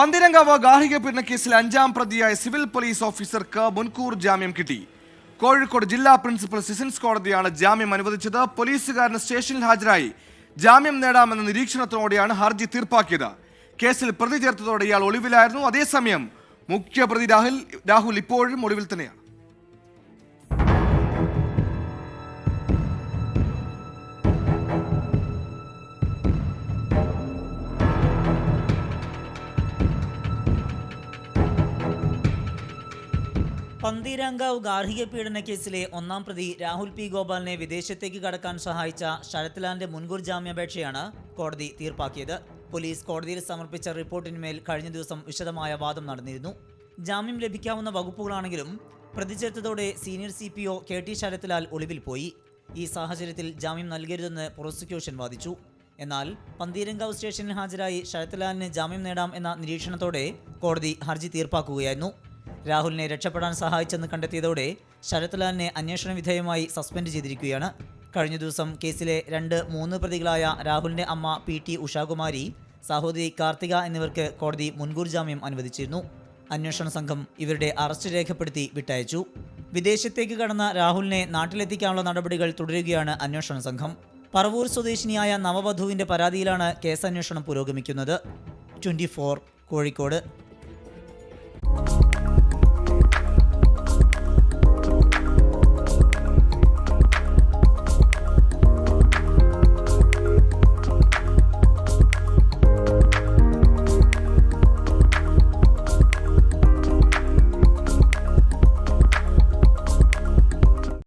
പന്തിരങ്കാവ് ഗാർഹിക കേസിൽ അഞ്ചാം പ്രതിയായ സിവിൽ പോലീസ് ഓഫീസർക്ക് മുൻകൂർ ജാമ്യം കിട്ടി. കോഴിക്കോട് ജില്ലാ പ്രിൻസിപ്പൽ സെഷൻസ് കോടതിയാണ് ജാമ്യം അനുവദിച്ചത്. പോലീസുകാരന് സ്റ്റേഷനിൽ ഹാജരായി ജാമ്യം നേടാമെന്ന നിരീക്ഷണത്തോടെയാണ് ഹർജി തീർപ്പാക്കിയത്. കേസിൽ പ്രതി ചേർത്തതോടെ ഇയാൾ ഒളിവിലായിരുന്നു. അതേസമയം മുഖ്യപ്രതി രാഹുൽ രാഹുൽ ഇപ്പോഴും ഒളിവിൽ തന്നെയാണ്. പന്തീരാങ്കാവ് ഗാർഹിക പീഡന കേസിലെ ഒന്നാം പ്രതി രാഹുൽ പി ഗോപാലിനെ വിദേശത്തേക്ക് കടക്കാൻ സഹായിച്ച ശരത്ലാലിന്റെ മുൻകൂർ ജാമ്യാപേക്ഷയാണ് കോടതി തീർപ്പാക്കിയത്. പോലീസ് കോടതിയിൽ സമർപ്പിച്ച റിപ്പോർട്ടിന്മേൽ കഴിഞ്ഞ ദിവസം വിശദമായ വാദം നടന്നിരുന്നു. ജാമ്യം ലഭിക്കാവുന്ന വകുപ്പുകളാണെങ്കിലും പ്രതിചേർത്തതോടെ senior C P O K T Sharathlal ഒളിവിൽ പോയി. ഈ സാഹചര്യത്തിൽ ജാമ്യം നൽകരുതെന്ന് പ്രോസിക്യൂഷൻ വാദിച്ചു. എന്നാൽ പന്തീരങ്കാവ് സ്റ്റേഷനിൽ ഹാജരായി ശരത്ലാലിന് ജാമ്യം നേടാം എന്ന നിരീക്ഷണത്തോടെ കോടതി ഹർജി തീർപ്പാക്കുകയായിരുന്നു. രാഹുലിനെ രക്ഷപ്പെടാൻ സഹായിച്ചെന്ന് കണ്ടെത്തിയതോടെ ശരത് ലാലിനെ അന്വേഷണ വിധേയമായി സസ്പെൻഡ് ചെയ്തിരിക്കുകയാണ്. കഴിഞ്ഞ ദിവസം കേസിലെ രണ്ട് മൂന്ന് പ്രതികളായ രാഹുലിന്റെ അമ്മ പി ടി ഉഷാകുമാരി സഹോദരി കാർത്തിക എന്നിവർക്ക് കോടതി മുൻകൂർ ജാമ്യം അനുവദിച്ചിരുന്നു. അന്വേഷണ സംഘം ഇവരുടെ അറസ്റ്റ് രേഖപ്പെടുത്തി വിട്ടയച്ചു. വിദേശത്തേക്ക് കടന്ന രാഹുലിനെ നാട്ടിലെത്തിക്കാനുള്ള നടപടികൾ തുടരുകയാണ് അന്വേഷണ സംഘം. പറവൂർ സ്വദേശിനിയായ നവവധുവിന്റെ പരാതിയിലാണ് കേസന്വേഷണം പുരോഗമിക്കുന്നത്. ട്വന്റി കോഴിക്കോട്.